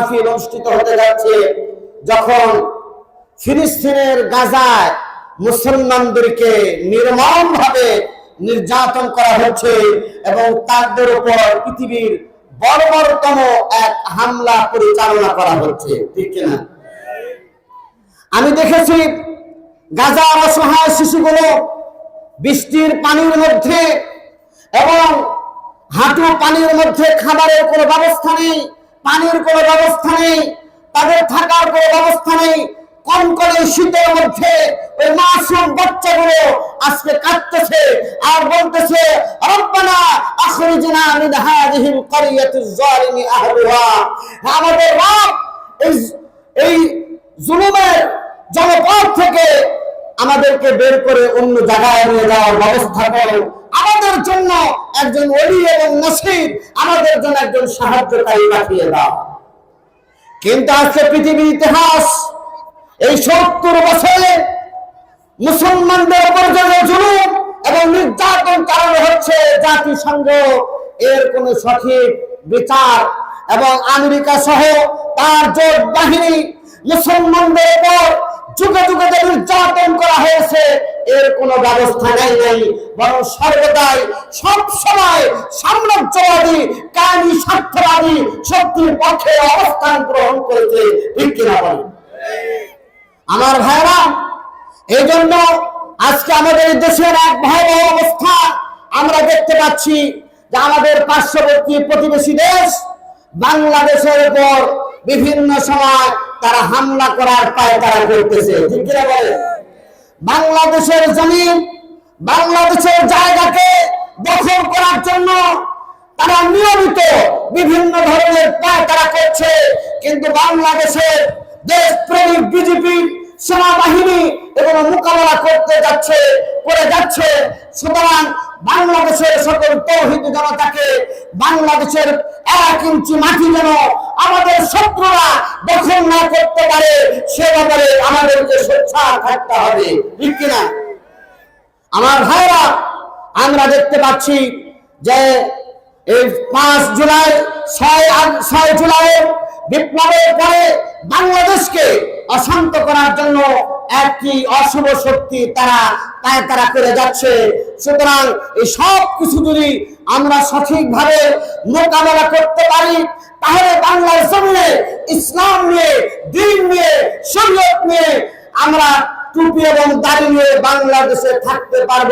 মাহফিল অনুষ্ঠিত হতে যাচ্ছে যখন ফিলিস্তিনের গাজায় মুসলমানদেরকে নির্মম ভাবে নির্যাতন করা হচ্ছে এবং তাদের উপর পৃথিবীর বর্বরতম এক হামলা পরিচালনা করা হচ্ছে, ঠিক কিনা? আমি দেখেছি গাজার অসহায় শিশুগুলো বৃষ্টির পানির মধ্যে এবং হাঁটু পানির মধ্যে খাবারের কোনো ব্যবস্থা নেই। পানির কোনো ব্যবস্থা নেই, তাদের থাকার কোনো ব্যবস্থা নেই। কনকনে শীতের মধ্যে ওই মাসুম বাচ্চাগুলো আজকে কাঁদতেছে আর বলতেছে, রব্বানা আখরিজনা মিন হাযিহিল ক্বরিয়াতিজ যালিমি আহলুহা। আমাদের রব এই এই জুলুমের জনপদ থেকে আমাদেরকে বের করে অন্য জায়গায় নিয়ে যাওয়ার ব্যবস্থা করো আমাদের জন্য একজন অলি এবং নসিব আমাদের জন্য একজন সাহায্যকারী পাঠিয়ে দাও। কিন্তু আজকে পৃথিবীর ইতিহাস, এই সত্তর বছরে মুসলমানদের উপর জুলুম এবং নির্যাতন কারণ হচ্ছে, জাতিসংঘ এর কোন সঠিক বিচার এবং আমেরিকা সহ তার জোট বাহিনী মুসলমানদের উপর যুগে যুগে যে নির্যাতন করা হয়েছে, এর কোনো ব্যবস্থা নেই নেই। বরং সর্বদাই সব সময় সাম্রাজ্যবাদী কাহিনী স্বার্থবাদী, শক্তির পক্ষে অবস্থান গ্রহণ করেছে, ঠিক আমার ভাইরা এই জন্য আজকে আমাদের দেশের এক ভয়াবহ অবস্থা, আমরা দেখতে পাচ্ছি যে আমাদের পার্শ্ববর্তী প্রতিবেশী দেশ বাংলাদেশের উপর বিভিন্ন সময় তারা হামলা করার পায় তারা করতেছে ঠিক কিনা বলে বাংলাদেশের জমিন, বাংলাদেশের জায়গাকে দখল করার জন্য তারা নিয়মিত বিভিন্ন ধরনের পায় তারা করছে। কিন্তু বাংলাদেশের দেশপ্রেমিক বিজেপি সেনাবাহিনী এবং মোকাবেলা করতে যাচ্ছে, করে যাচ্ছে। সুতরাং বাংলাদেশের সকল তৌহিদ জনতাকে বাংলাদেশের এক ইঞ্চি মাটি যেন শত্রুরা দখল না করতে পারে, সে ব্যাপারে আমাদেরকে সোচ্চার থাকতে হবে। ঠিক কিনা? আমার ভাইরা, আমরা দেখতে পাচ্ছি যে এই পাঁচ জুলাই, ছয় ছয় জুলাই বিপ্লবের পরে বাংলাদেশকে অশান্ত করার জন্য একটি অশুভ শক্তি তারা তাই তারা করে যাচ্ছে। সুতরাং এই সব কিছু যদি আমরা সঠিকভাবে মোকাবেলা করতে পারি তাহলে বাংলার জমিনে, ইসলাম নিয়ে, দিন নিয়ে, শরীয়ত নিয়ে আমরা টুপি এবং দাড়ি নিয়ে বাংলাদেশে থাকতে পারব।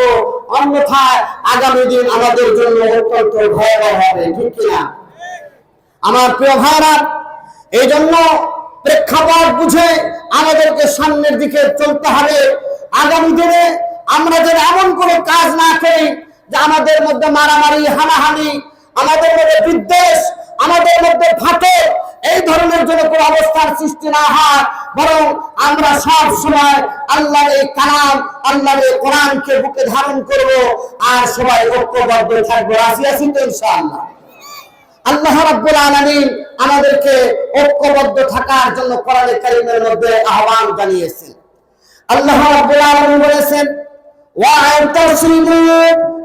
অন্যথায় আগামী দিন আমাদের জন্য অত্যন্ত ভয়াবহ হবে, ঠিক কিনা? আমার প্রিয় ভাইরা এই জন্য প্রেক্ষাপট বুঝে আমাদেরকে সামনের দিকে চলতে হবে। আগামী দিনে আমরা যেন এমন কোনো কাজ না করি যে আমাদের মধ্যে মারামারি, হানাহানি, আমাদের মধ্যে বিদ্বেষ আমাদের মধ্যে ফাটে। এই ধরনের জন্য কোনো অবস্থার সৃষ্টি না হয়, বরং আমরা সব সময় আল্লাহর এই কালাম, আল্লাহর এই কোরআনকে বুকে ধারণ করব আর সবাই ঐক্যবদ্ধ থাকব। আসি আসি তো ইনশাআল্লাহ? আল্লাহ রাব্বুল আলামিন আমাদেরকে ঐক্যবদ্ধ থাকার জন্য কোরআনে কারীমের মধ্যে আহ্বান জানিয়েছেন। আল্লাহ রাব্বুল আলামিন বলেছেন ওয়া'তাসিমু বিহাবলিল্লাহি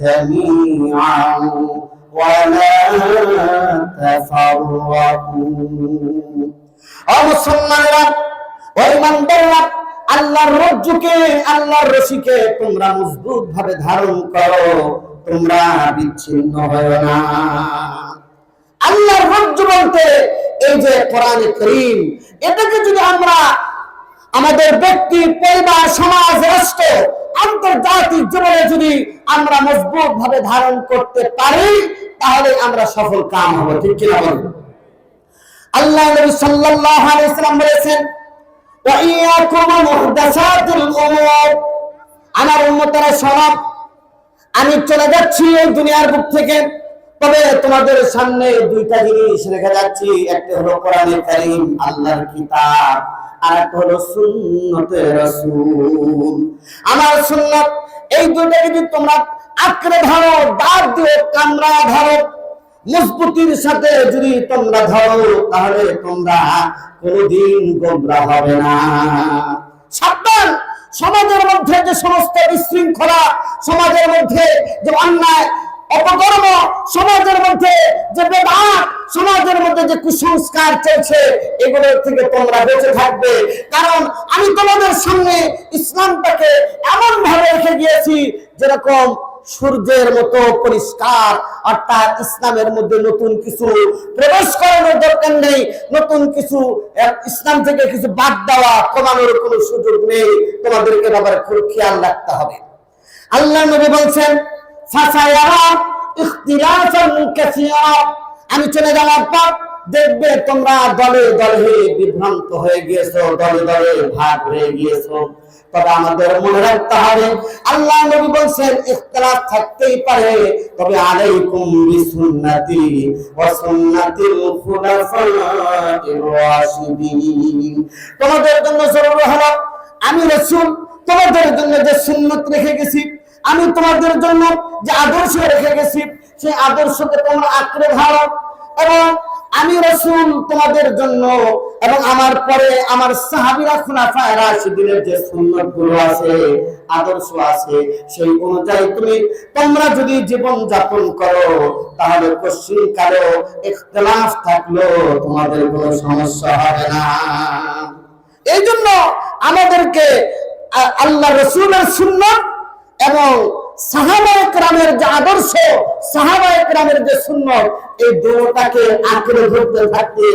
জামিআন ওয়া লা তাফাররাকু ও মুসলমানেরা ও ইমানদাররা আল্লাহর রজ্জুকে আল্লাহর রশিকে তোমরা মজবুত ভাবে ধারণ করো, তোমরা বিচ্ছিন্ন হয় না। আল্লাহর রজ্জু বলতে এই যে কোরআনে করিম, এটাকে যদি আমরা আমাদের ব্যক্তি, পরিবার, সমাজ, রাষ্ট্র আন্তর্জাতিক জীবনে যদি আমরা মজবুত ভাবে ধারণ করতে পারি, তাহলে আমরা সফল কাম হব, ঠিক কিনা বলব আল্লাহ নবী সাল্লাল্লাহু আলাইহি সাল্লাম বলেছেন, ওয়া ইয়াকুম মুহদাসাতুল উমুর। আমার উম্মতেরা সব আমি চলে যাচ্ছি এই দুনিয়ার বুক থেকে, তবে তোমাদের সামনে দুইটা জিনিস রেখে যাচ্ছি। একটা হলো কোরআনে কারীম, আল্লাহর কিতাব। আর হলো সুন্নতে রাসূল। আমার সুন্নাত, এই দুইটা যদি তোমরা আঁকড়ে ধরো দাঁত দিয়ে কামড়া ধরো, মজবুতির সাথে যদি তোমরা ধরো, তাহলে তোমরা কোনোদিন গোমরা হবে না। সাবধান, সমাজের মধ্যে যে সমস্ত বিশৃঙ্খলা, সমাজের মধ্যে যে অন্যায় অপকর্ম সমাজের মধ্যে, যে বেদাত সমাজের মধ্যে যে কুসংস্কার চলছে এগুলো থেকে তোমরা বেঁচে থাকবে। কারণ আমি তোমাদের সামনে ইসলামটাকে এমন ভাবে রেখে গিয়েছি, যেরকম সূর্যের মতো পরিষ্কার অর্থাৎ ইসলামের মধ্যে নতুন কিছু প্রবেশ করানোর দরকার নেই, নতুন কিছু ইসলাম থেকে কিছু বাদ দেওয়া, কমানোর কোনো সুযোগ নেই। তোমাদেরকে ব্যাপারে খুব খেয়াল রাখতে হবে। আল্লাহ নবী বলছেন আমি চলে যাওয়ার পর দেখবে তোমরা দলে দলে বিভ্রান্ত হয়ে গিয়েছো, দলে দলে ভাগ হয়ে গিয়েছো। তবে আমাদের মনে রাখতে হবে, আল্লাহ নবী বলছেন, ইখতিলাফ থাকতেই পারে, তবে আলাইকুম বিসুন্নতি ওয়া সুন্নাতিল খুলাফাইর রাশিদিন। তোমাদের জন্য জরুরি হলো, আমি রাসূল, তোমাদের জন্য যে সুন্নত রেখে গেছি আমি তোমাদের জন্য যে আদর্শ রেখে গেছি, সেই আদর্শকে তোমরা আঁকড়ে ধরো এবং আমি রসুল তোমাদের জন্য এবং আমার পরে আমার সাহাবিরা খুলাফা রাশিদিনের যে সুন্নতগুলো আছে, আদর্শ আছে, সেই অনুযায়ী তুমি তোমরা যদি জীবন যাপন করো, তাহলে পশ্চিম কালো ইখতলাফ থাকল তোমাদের কোনো সমস্যা হবে না। এই জন্য আমাদেরকে আল্লাহ রসুলের সুন্নত এবং সাহাবায়ে কেরামের যে আদর্শ, সাহাবায়ে যে সুন্নত, এই দুটাকে আঁকড়ে ধরতে থাকতে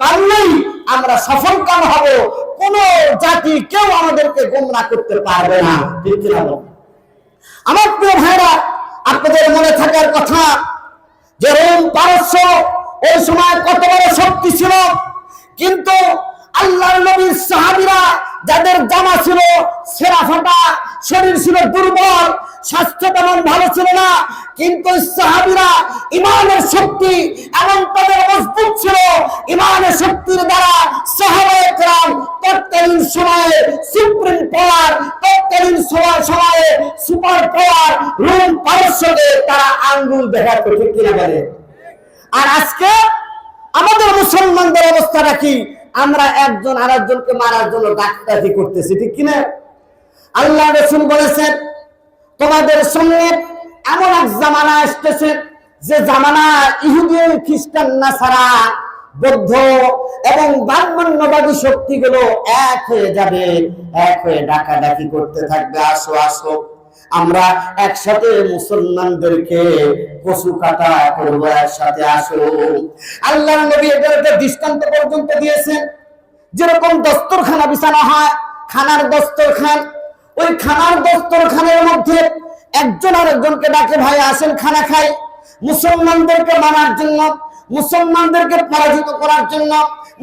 পারলেই আমরা সফল কাম হব। কোন জাতি কেউ আমাদেরকে গোমরা করতে পারবে না। আমার প্রিয় ভাইরা, আপনাদের মনে থাকার কথা যে রোম পারস্য ওই সময় কত বড় শক্তি ছিল। কিন্তু আল্লাহর নবীর সাহাবিরা যাদের জামা ছিল সেরা ফাটা শরীর ছিল দুর্বল, স্বাস্থ্য তেমন ভালো ছিল না, কিন্তু সাহাবীরা ইমানের শক্তি এমন তাদের মজবুত ছিল। ইমানের শক্তির দ্বারা সাহাবায়ে কেরাম তৎকালীন সময়ে সুপ্রিম পাওয়ার, তৎকালীন সময় সুপার পাওয়ার, রোম পারস্যকে তারা আঙ্গুল দেখাতো ঠিক কিনা বলে? আর আজকে আমাদের মুসলমানদের অবস্থাটা কি আমরা একজন আরেকজনকে মারার জন্য ডাক্তারি করতেছি, ঠিক কিনা? আল্লাহ রসুল বলেছেন, তোমাদের সঙ্গে এমন এক জামানা আসতেছে যে জামানা ইহুদি খ্রিস্টান, নাসারা, বৌদ্ধ এবং ব্রাহ্মণ্যবাদী শক্তিগুলো এক হয়ে যাবে, এক হয়ে ডাকাডাকি করতে থাকবে। আসো আসো, আমরা একসাথে মুসলমানদেরকে পশু কাটা করব, একসাথে আসো। আল্লাহ নবী একটা দৃষ্টান্ত পর্যন্ত দিয়েছেন। যেরকম দস্তরখানা বিছানো হয়, খানার দস্তরখান ওই খানার দস্তরখানের মধ্যে একজন আরেকজনকে ডাকে, ভাই, আসেন, খানা খাই। মুসলমানদেরকে মানার জন্য, মুসলমানদেরকে পরাজিত করার জন্য,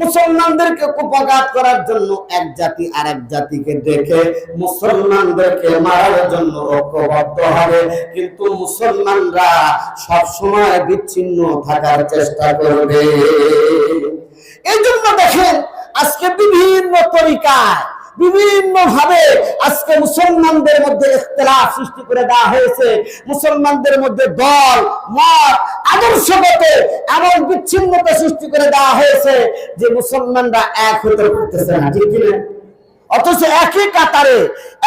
মুসলমানদেরকে কুপঘাত করার জন্য এক জাতি আর এক জাতিকে দেখে মুসলমানদেরকে মারার জন্য ঐক্যবদ্ধ হবে। কিন্তু মুসলমানরা সব সময় বিচ্ছিন্ন থাকার চেষ্টা করবে। এই জন্য দেখেন, আজকে বিভিন্ন তরিকায় বিভিন্ন ভাবে আজকে মুসলমানদের মধ্যে ইখতিলাফ সৃষ্টি করে দেওয়া হয়েছে। মুসলমানদের মধ্যে দল, মত, আদর্শগত এমন বিচ্ছিন্নতা সৃষ্টি করে দেওয়া হয়েছে যে মুসলমানরা এক হতে পারতেছে না কিনা? অথচ একই কাতারে,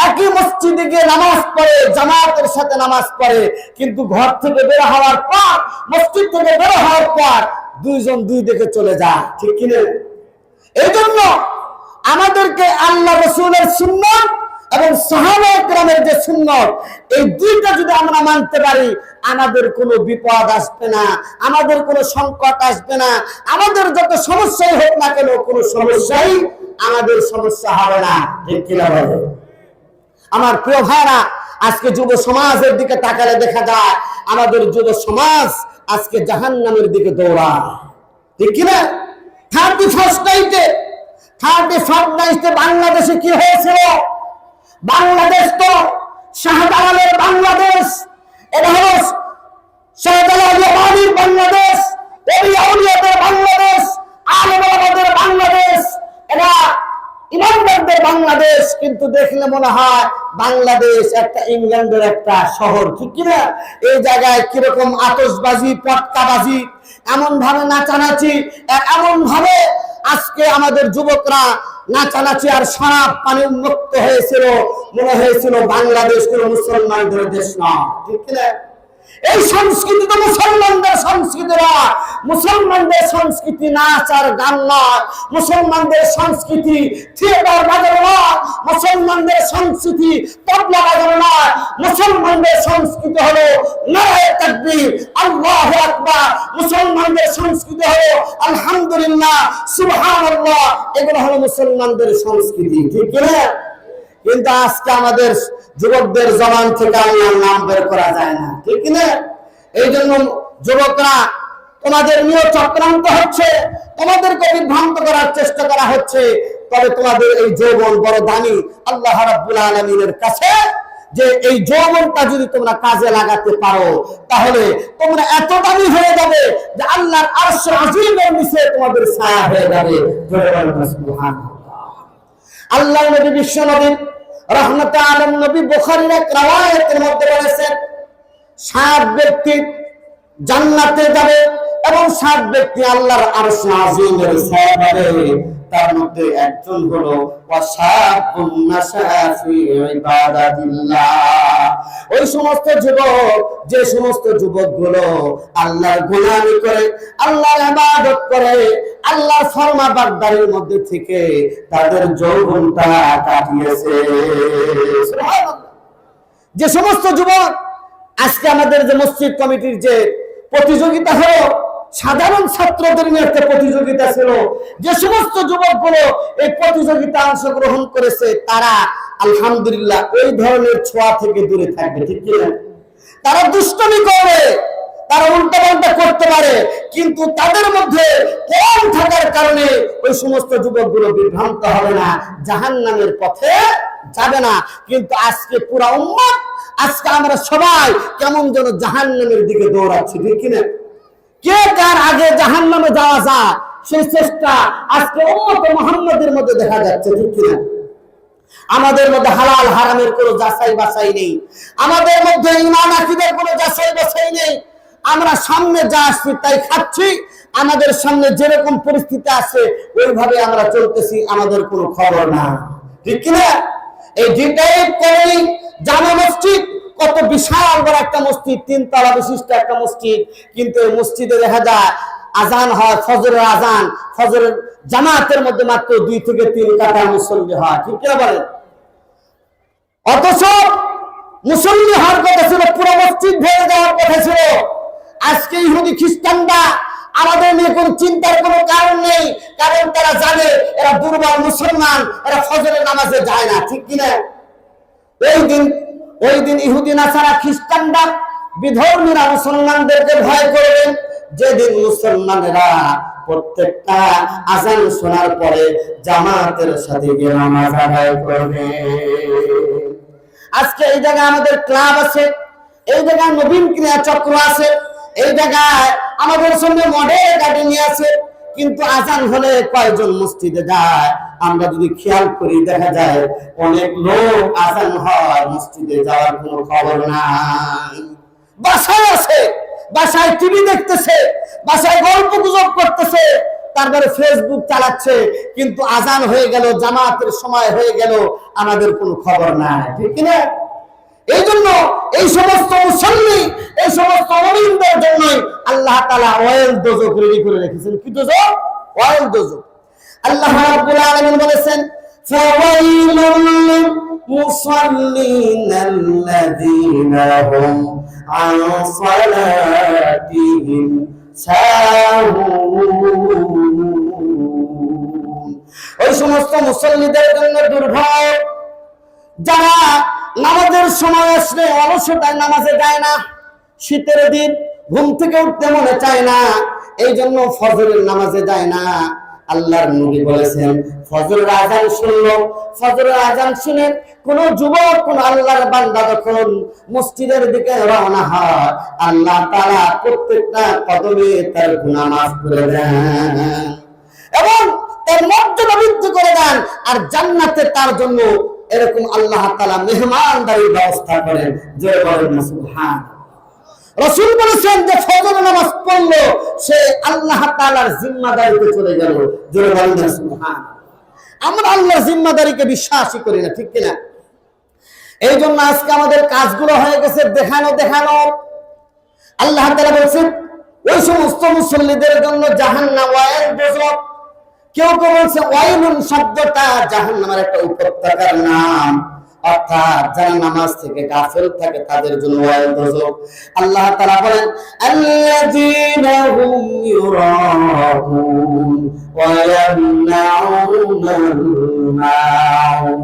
একই মসজিদে গিয়ে নামাজ পড়ে, জামাতের সাথে নামাজ পড়ে, কিন্তু ঘর থেকে বের হওয়ার পর, মসজিদ থেকে বের হওয়ার পর দুইজন দুই দিকে চলে যায়, ঠিক কিনা? এই জন্য আমাদেরকে আল্লাহ রসুলের সুন্নত এবং সাহাবাহামের যে সুন্নত, এই দুইটা যদি আমরা মানতে পারি, আমাদের কোনো বিপদ আসবে না, আমাদের কোনো সংকট আসবে না, আমাদের যত সমস্যাই হোক না কেন, কোনো সমস্যাই আমাদের সমস্যা হবে না। ঠিক বলে? আমার প্রিয় ভাইরা আজকে যুব সমাজের দিকে তাকালে দেখা যায়, আমাদের যুব সমাজ আজকে জাহান নামের দিকে দৌড়ায়। ঠিক কিনা? থার্টি ফার্স্ট নাইটে থার্টি নাইটে বাংলাদেশে কি হয়েছিল? বাংলাদেশ তো শাহজালালের বাংলাদেশ, এটা হলো শাহজালাল বাংলাদেশ এই আউলিয়াদের বাংলাদেশ আলমাদের বাংলাদেশ, এরা ইমানদারদের বাংলাদেশ, কিন্তু দেখলে মনে হয় বাংলাদেশ একটা ইংল্যান্ডের একটা শহর, ঠিক কিনা এই জায়গায় কীরকম আতসবাজি পটকাবাজি এমন ভাবে নাচানাচি এমন ভাবে আজকে আমাদের যুবকরা নাচানাচি আর সারা পানি উন্মুক্ত হয়েছিল, মনে হয়েছিল বাংলাদেশ কোন মুসলমানদের দেশ না ঠিক কিনা? এই সংস্কৃতি তো মুসলমানদের সংস্কৃতি না। মুসলমানদের সংস্কৃতি নাচ আর গান নয় মুসলমানদের সংস্কৃতি থিয়েটার বাজানো নয় মুসলমানদের সংস্কৃতি তবলা বাজানো নয় মুসলমানদের সংস্কৃতি হলো নারায় তাকবীর, আল্লাহ আকবার। মুসলমানদের সংস্কৃতি হলো আলহামদুলিল্লাহ, সুবহানাল্লাহ। এগুলো হলো মুসলমানদের সংস্কৃতি, ঠিক না কিন্তু আজকে আমাদের যুবকদের জবান থেকে আল্লাহর নাম বের করা যায় না। ঠিক না? এই জন্য যুবকরা, তোমাদের নিয়ে চক্রান্ত হচ্ছে, তোমাদেরকে বিভ্রান্ত করার চেষ্টা করা হচ্ছে, তবে তোমাদের এই যৌবন বড় দামি। আল্লাহ রাব্বুল আলামিনের কাছে যে এই যৌবনটা যদি তোমরা কাজে লাগাতে পারো, তাহলে তোমরা এত দামি হয়ে যাবে যে আল্লাহর আরশ আজিমের নিচে তোমাদের ছায়া হয়ে যাবে। আল্লাহ নবী বিশ্ব নবী রহমত আলম নবী বুখারীর এক রাওয়ায়াতের মধ্যে বলেছেন সাত ব্যক্তি জান্নাতে যাবে এবং সাত ব্যক্তি আল্লাহর আরশ ছায়া পাবে তার মধ্যে একজন হলো ওই সমস্ত যুবক, যে সমস্ত যুবকগুলো আল্লাহর গোলামি করে, আল্লাহর ইবাদত করে, আল্লাহর ফরমাবারদারির মধ্যে থেকে তাদের যৌবনটা কাটিয়েছে। যে সমস্ত যুবক, আজকে আমাদের যে মসজিদ কমিটির যে প্রতিযোগিতা হলো সাধারণ ছাত্রদের নিয়ে একটা প্রতিযোগিতা ছিল। যে সমস্ত যুবকগুলো এই প্রতিযোগিতা অংশগ্রহণ করেছে, তারা আলহামদুলিল্লাহ ওই ধরনের ছোঁয়া থেকে দূরে থাকবে, ঠিক কিনা? তারা দুষ্টমি করবে, তারা উল্টা পাল্টা করতে পারে, কিন্তু তাদের মধ্যে কম থাকার কারণে ওই সমস্ত যুবকগুলো বিভ্রান্ত হবে না জাহান নামের পথে যাবে না। কিন্তু আজকে পুরা উম্মত আজকে আমরা সবাই কেমন যেন জাহান নামের দিকে দৌড়াচ্ছি, ঠিক কিনা? কে কার আগে জাহান নামে যাওয়া যায়, সেই চেষ্টা আজকে উম্মত মোহাম্মদের মধ্যে দেখা যাচ্ছে কিনা? আমাদের মধ্যে হালাল হারামের কোনো যাচাই বাছাই নেই। আমাদের মধ্যে ইমান আকিদের কোনো যাচাই বাছাই নেই। আমরা সামনে যা আসছি তাই খাচ্ছি, আমাদের সামনে যেরকম পরিস্থিতি আছে, ওইভাবে আমরা চলতেছি, আমাদের কোনো খবর না ঠিক কিনা? এই যেটাই করি জামা মসজিদ কত বিশাল বড় একটা মসজিদ তিন তলা বিশিষ্ট একটা মসজিদ। কিন্তু এই মসজিদে দেখা যায়, আজান হয়, ফজরের আজান। ফজরের জামাতের মধ্যে মাত্র দুই থেকে তিন কাঠা মুসল্লি হয়। ঠিক কিনা বলেন? অথচ মুসল্লি হওয়ার কথা ছিল, পুরো মসজিদ ভেঙে যাওয়ার কথা ছিল। আজকে ইহুদি খ্রিস্টানরা আমাদের নিয়ে কোন চিন্তার কোনো কারণ নেই, কারণ তারা জানে এরা দুর্বল মুসলমান, এরা ফজরের নামাজে যায় না। ঠিক কিনা? ওই দিন ওই দিন ইহুদি নাসারা খ্রিস্টানরা বিধর্মীরা মুসলমানদেরকে ভয় করবেন যেদিন মুসলমানেরা প্রত্যেকটা আজান শোনার পরে জামাতের সাথে গিয়ে আদায় করবে। আজকে এই জায়গায় আমাদের ক্লাব আছে, এই জায়গায় নবীন ক্রিয়া চক্র আছে, এই জায়গায় আমাদের সঙ্গে মডেল গাড়ি নিয়ে আছে। কিন্তু আজান হলে কয়জন মসজিদে যায়? আমরা যদি খেয়াল করি, দেখা যায় অনেক লোক আজান হয়, মসজিদে যাওয়ার কোনো খবর নাই। বাসায় আছে, বাসায় টিভি দেখতেছে, বাসায় গল্প গুজব করতেছে তারপরে ফেসবুক চালাচ্ছে, কিন্তু আজান হয়ে গেল, জামাতের সময় হয়ে গেল, আমাদের কোনো খবর নাই, ঠিক কিনা? এই জন্য এই সমস্ত মুসল্লি এই সমস্ত অরবিন্দের জন্যই আল্লাহ তালা অয়েল দোজক রেডি করে রেখেছেন কি দোজক অয়েল দোজক আল্লাহ রাব্বুল আলামিন বলেছেন فويل للمصلين الذين هم عن صلاتهم ساهون ওই সমস্ত মুসল্লিদের জন্য দুর্ভয় যারা নামাজের সময় আসলে অলসতায় নামাজে যায় না, শীতের দিন ঘুম থেকে উঠতে মনে চায় না এই জন্য ফজরের নামাজে যায় না। আল্লাহর নবী বলেছেন, ফজরের আজান শুনলো, ফজরের আজান শুনে কোন যুবক, কোন আল্লাহর বান্দা যখন মসজিদের দিকে রওনা হয়, আল্লাহ তাআলা প্রত্যেকটা কদমে তার গুনাহ মাফ করে দেন। এবং তার মর্যাদা বৃদ্ধি করে দেন, আর জান্নাতে তার জন্য এরকম আল্লাহ তাআলা মেহমানদারির ব্যবস্থা করেন। যে বলেন না রসুল বলেছেন যে ফজর নামাজ পড়ল, সে আল্লাহ তাআলার জিম্মাদারিতে চলে গেল। জোরে বলেন না আমরা আল্লাহর জিম্মাদারিকে বিশ্বাসই করি না, ঠিক কিনা? এই জন্য আজকে আমাদের কাজগুলো হয়ে গেছে দেখানো দেখানো। আল্লাহ তাআলা বলছেন, ওই সমস্ত মুসল্লিদের জন্য জাহান্নাম ওয়াইল দোজখ কেউ কেউ বলছে, ওয়াইলুন শব্দটা জাহান্নামের একটা উপত্যকার নাম। অর্থাৎ যারা নামাজ থেকে গাফেল থাকে, তাদের জন্য ওয়াইল দোজখ আল্লাহ তাআলা বলেন, আল্লাযীনা হুম ইউরাউন ওয়া ইয়ামনাউনাল মাউন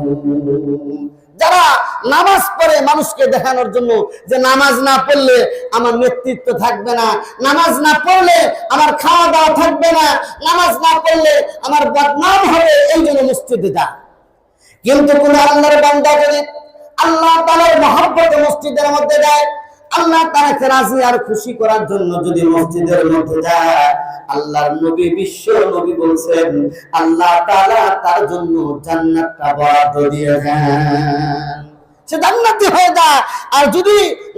যারা নামাজ পড়ে মানুষকে দেখানোর জন্য যে নামাজ না পড়লে আমার নেতৃত্ব থাকবে না। নামাজ না পড়লে আমার খাওয়া দাওয়া থাকবে না। নামাজ না পড়লে আমার বদনাম হবে এই জন্য মসজিদে যা কিন্তু কোন আল্লাহর বান্দা যদি আল্লাহ তাআলার মহব্বতে মসজিদের মধ্যে যায়, আল্লাহ তাআলাকে রাজি আর খুশি করার জন্য যদি মসজিদের মধ্যে যায়, আল্লাহর নবী বিশ্ব নবী বলছেন, আল্লাহ তাআলা তার জন্য জান্নাতটা বরাদ্দ দিয়ে দেন। সে জান্নাতি হয়ে যায়। আর যদি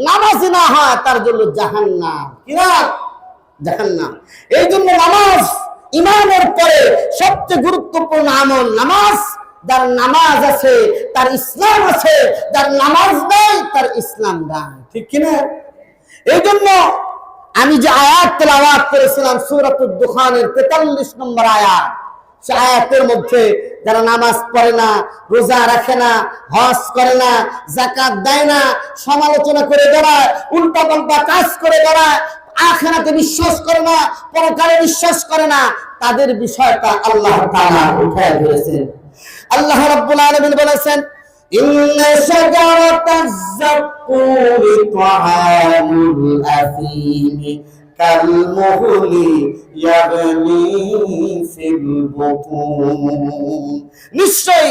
নামাজি না হয়, তার জন্য জাহান্নাম। কি না? জাহান্নাম। এই জন্য নামাজ ইমানের পরে সবচেয়ে গুরুত্বপূর্ণ আমল নামাজ। যার নামাজ আছে, তার ইসলাম আছে, যার নামাজ নাই, তার ইসলাম নাই। ঠিক কিনা এই জন্য আমি যে আয়াত তেলাওয়াত করেছিলাম, সূরাতুদ দুখানের 43 নম্বর আয়াত, সে আয়াতের মধ্যে যারা নামাজ পড়ে না, রোজা রাখে না, হজ করে না জাকাত দেয় না, সমালোচনা করে দেওয়ায় উল্টা পাল্টা কাজ করে দেওয়ায় আখেরাতে বিশ্বাস করে না, পরকালে বিশ্বাস করে না, তাদের বিষয়টা আল্লাহ তাআলা উঠায় ধরেছেন। আল্লাহ রাব্বুল আলামিন বলেছেন, ইন্না শাজারাতাজ জাকুমি তাআমুল আফিমি كالمهل يغلي في البطون নিশ্চয়ই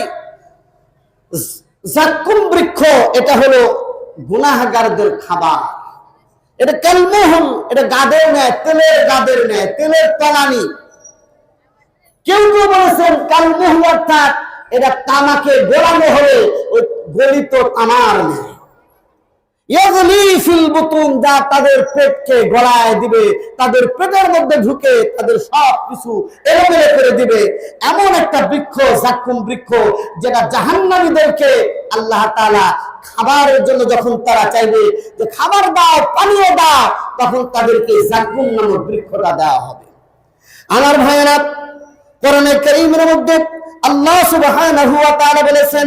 জাক্কুম বৃক্ষ এটা হলো গুনাহগারদের খাবার এটা কালমোহল এটা গাদের নেয় তেলের গাদের নেয় তেলের তলানি কেউ কেউ বলেছেন কালমোহল অর্থাৎ এটা তামাকে গোলানো হলে ওই গলিত তামার নেয় ইয়াগলি ফিল বুতুন যা তাদের পেটকে গলায় দিবে, তাদের পেটের মধ্যে ঢুকে তাদের সব কিছু এলোমেলো করে দিবে। এমন একটা বৃক্ষ, জাক্কুম বৃক্ষ, যেটা জাহান্নামীদেরকে আল্লাহ তাআলা খাবারের জন্য যখন তারা চাইবে যে খাবার দাও, পানীয় দাও, তখন তাদেরকে জাক্কুম নামক বৃক্ষটা দেওয়া হবে। আমার ভাইয়েরা, কোরআনে কারীমের মধ্যে আল্লাহ তাআলা বলেছেন,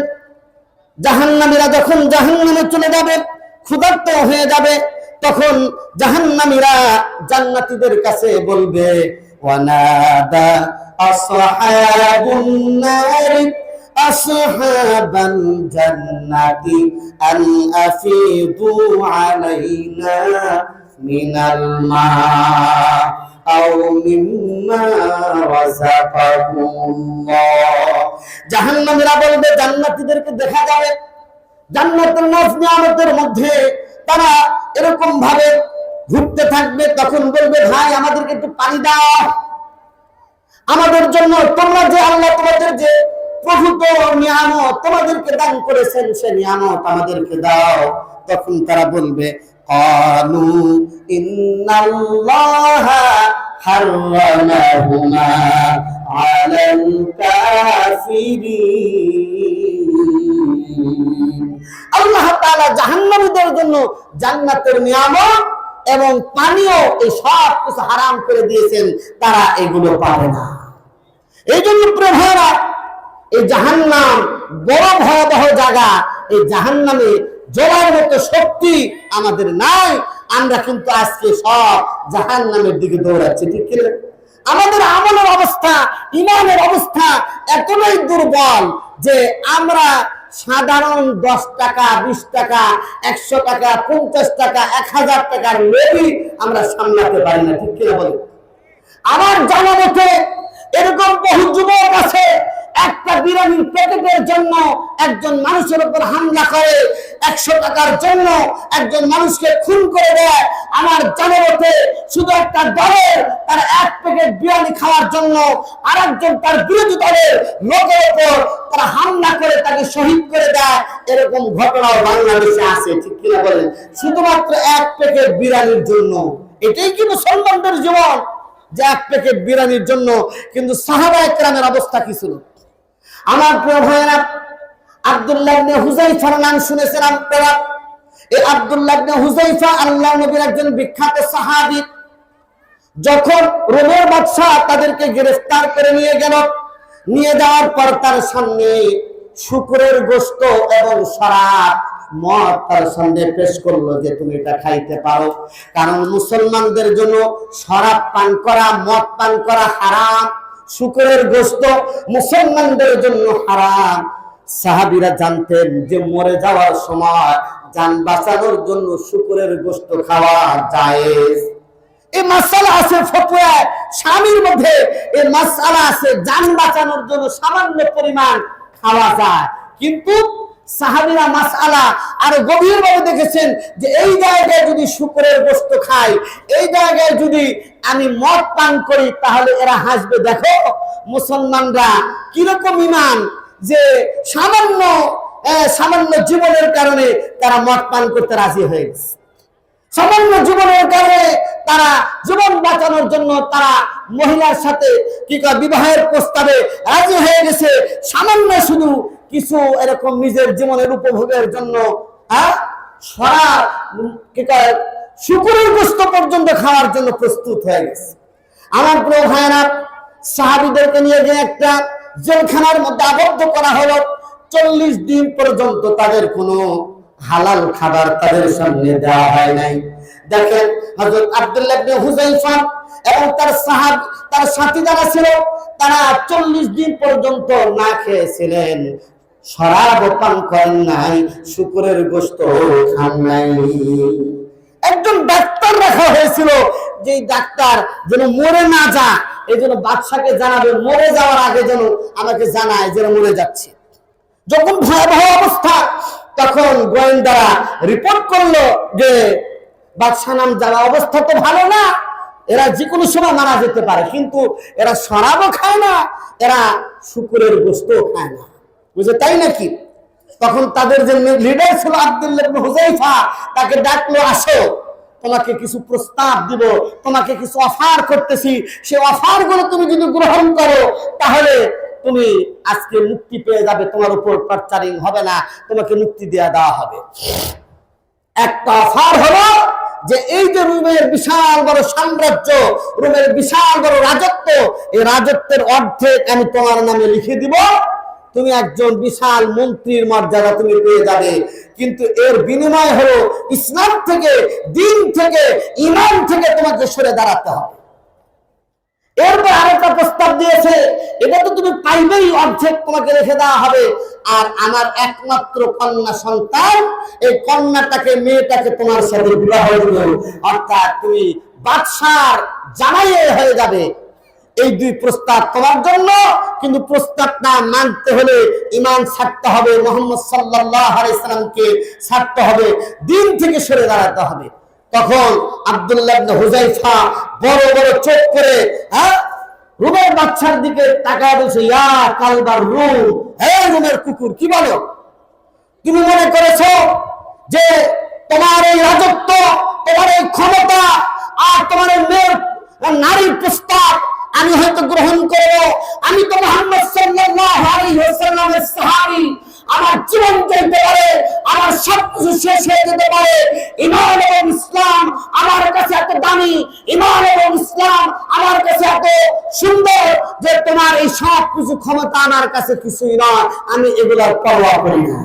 জাহান্নামীরা যখন জাহান্নামে চলে যাবে ক্ষুধার্ত হয়ে যাবে তখন জাহান্নামীরা জান্নাতীদের কাছে বলবে ওয়ানাদা জাহান্নামীরা বলবে জান্নাতীদেরকে দেখা যাবে। নিয়ামতের মধ্যে তারা এরকম ভাবে ঘুরতে থাকবে, তখন বলবে, ভাই, আমাদেরকে একটু পানি দাও। আমাদের জন্য তোমরা যে আল্লাহ তোমাদের যে প্রভূত নিয়ামত তোমাদেরকে দান করেছেন, সে নিয়ামত আমাদেরকে দাও। তখন তারা বলবে কানু ইন্নাল্লাহা আলাল কাফিরিন। আল্লাহ তাআলা জাহান্নামীদের জন্য জান্নাতের নিয়ামত এবং পানীয় এই সব কিছু হারাম করে দিয়েছেন, তারা এগুলো পাবে না। এই জন্য প্রভারা এই জাহান্নাম বড় ভয়াবহ জায়গা। এই জাহান্নামে জ্বলার মতো শক্তি আমাদের নাই। আমরা কিন্তু আজকে সব জাহান্নামের দিকে দৌড়াচ্ছি, ঠিক কিনা আমাদের আমলের অবস্থা, ইমানের অবস্থা এতটাই দুর্বল যে আমরা সাধারণ দশ টাকা, বিশ টাকা, একশো টাকা, পঞ্চাশ টাকা, এক হাজার টাকার লোভই আমরা সামলাতে পারি না, ঠিক কিনা বলে আমার জানা মতে এরকম বহু যুবক আছে একটা বিরিয়ানির প্যাকেটের জন্য একজন মানুষের উপর হামলা করে, একশো টাকার জন্য একজন মানুষকে খুন করে দেয়। আমার জানা মতে শুধু একটা দলের তার এক প্যাকেট বিরিয়ানি খাওয়ার জন্য আর একজন তার বিরোধী দলের লোকের উপর তারা হামলা করে তাকে শহীদ করে দেয়। এরকম ঘটনাও বাংলাদেশে আছে, ঠিক কিনা বলেন? শুধুমাত্র এক প্যাকেট বিরিয়ানির জন্য। এটাই কি মুসলমানদের জীবন? যে এক প্যাকেট বিরিয়ানির জন্য। কিন্তু সাহাবা একরামের অবস্থা কি ছিল? আমার প্রিয় ভাইয়েরা, আব্দুল্লাহ ইবনে হুজাইফার নাম শুনেছেন আপনারা এই আব্দুল্লাহ ইবনে হুযাইফা আল্লাহ নবীর একজন বিখ্যাত সাহাবী। যখন রোমের বাদশাহ তাদেরকে গ্রেফতার করে নিয়ে গেল, নিয়ে যাওয়ার পর তার সামনে শুকুরের গোস্ত এবং শরাব মদ তার সামনে পেশ করল যে তুমি এটা খাইতে পারো। কারণ মুসলমানদের জন্য শরাব পান করা, মদ পান করা হারাম। শুকুরের গোস্ত মুসলমানদের জন্য হারাম। সাহাবিরা জানতেন যে মরে যাওয়ার সময় যান বাঁচানোর জন্য শুকুরের গোস্ত খাওয়া জায়েজ। এই মাসালা আছে ফতুয়ায়। স্বামীর মধ্যে এই মাসালা আছে, যান বাঁচানোর জন্য সামান্য পরিমাণ খাওয়া যায়। কিন্তু সাহাবিরা মাসালা আরও গভীর ভাবে দেখেছেন যে এই জায়গায় যদি শুকরের গোস্ত খাই, এই জায়গায় যদি আমি মদ পান করি, তাহলে এরা হাসবে, দেখো মুসলমানরা কীরকম ইমান যে সামান্য সামান্য জীবনের কারণে তারা মদ পান করতে রাজি হয়ে গেছে। সামান্য জীবনের কারণে তারা জীবন বাঁচানোর জন্য তারা মহিলার সাথে কি বিবাহের প্রস্তাবে রাজি হয়ে গেছে। সামান্য শুধু কিছু এরকম নিজের জীবনের উপভোগের জন্য হ্যাঁ? শুকুরের গোস্ত পর্যন্ত খাওয়ার জন্য প্রস্তুত হয়ে গেছে। আমার প্রিয় ভাইয়েরা, সাহাবিদেরকে নিয়ে যে একটা জেলখানার মধ্যে আবদ্ধ করা হলো। চল্লিশ দিন পর্যন্ত তাদের কোনো হালাল খাবার তাদের সামনে দেওয়া হয় নাই। দেখেন, হযরত আব্দুল্লাহ হুযাইফা এবং তার সাহাব, তার সাথী যারা ছিল, তারা চল্লিশ দিন পর্যন্ত না খেয়েছিলেন। শরাব পান করেন নাই, শুকুরের গোস্ত খান নাই। একজন ডাক্তার রাখা হয়েছিল যে ডাক্তার যেন মরে না যা এই জন্য বাদশাকে জানাবে, মরে যাওয়ার আগে যেন আমাকে জানায় যেন মরে যাচ্ছে। যখন ভয়াবহ অবস্থা, তখন গোয়েন্দারা রিপোর্ট করল যে বাদশাহ নাম যাওয়া অবস্থা তো ভালো না, এরা যে কোনো সময় মারা যেতে পারে, কিন্তু এরা শরাবও খায় না, এরা শুকুরের গোস্তও খায় না। বুঝে তাই নাকি? তখন তাদের যে লিডার ছিল আব্দুল্লাহ হুযাইফা, তাকে ডাকলো, আসো, তোমাকে কিছু প্রস্তাব দিব, তোমাকে কিছু অফার করতেছি। সে অফারগুলো তুমি যদি গ্রহণ করো, তাহলে তুমি আজকে মুক্তি পেয়ে যাবে, তোমার উপর টর্চারিং হবে না, তোমাকে মুক্তি দেওয়া দেওয়া হবে। একটা অফার হলো যে, এই যে রুমের বিশাল বড় সাম্রাজ্য, রুমের বিশাল বড় রাজত্ব, এই রাজত্বের অর্ধেক আমি তোমার নামে লিখে দিব। তুমি একজন বিশাল মন্ত্রীর মর্যাদা তুমি পেয়ে যাবে। কিন্তু এর বিনিময় হলো ইসলাম থেকে, দিন থেকে, ইমান থেকে তোমাকে সরে দাঁড়াতে হবে। এরপর আরেকটা প্রস্তাব দিয়েছে, এটা তো তুমি পাইবেই অর্ধেক তোমাকে রেখে দেওয়া হবে। আর আমার একমাত্র কন্যা সন্তান, এই কন্যাটাকে, মেয়েটাকে তোমার সাথে বিবাহ অর্থাৎ তুমি বাদশার জামাই হয়ে যাবে। এই দুই প্রস্তাব তোমার জন্য, কিন্তু প্রস্তাব না মানতে হলে ইমান ছাড়তে হবে, মোহাম্মদ সাল্লাহ আলাইসালামকে ছাড়তে হবে, দিন থেকে সরে দাঁড়াতে হবে। তখন আব্দুল্লাহ হুজাইফা বড় বড় চোখ করে হ্যাঁ রুমের বাচ্চার দিকে তাকায় বলছে, ইয়া কালবার রুম, হে রুমের কুকুর, কি বলো? তুমি মনে করেছ যে তোমার এই রাজত্ব, তোমার এই ক্ষমতা আর তোমার মেয়ের নারীর প্রস্তাব আমি হয়তো গ্রহণ করব। আমি তো মোহাম্মদ আমার জীবন চলতে পারে, আমার সবকিছু শেষ হয়ে যেতে পারে। ইমান এবং ইসলাম আমার কাছে এত দামি। ইমান এবং ইসলাম আমার কাছে এত সুন্দর যে তোমার এই সব কিছু ক্ষমতা আমার কাছে কিছুই নয়। আমি এগুলোর পরোয়া করি না।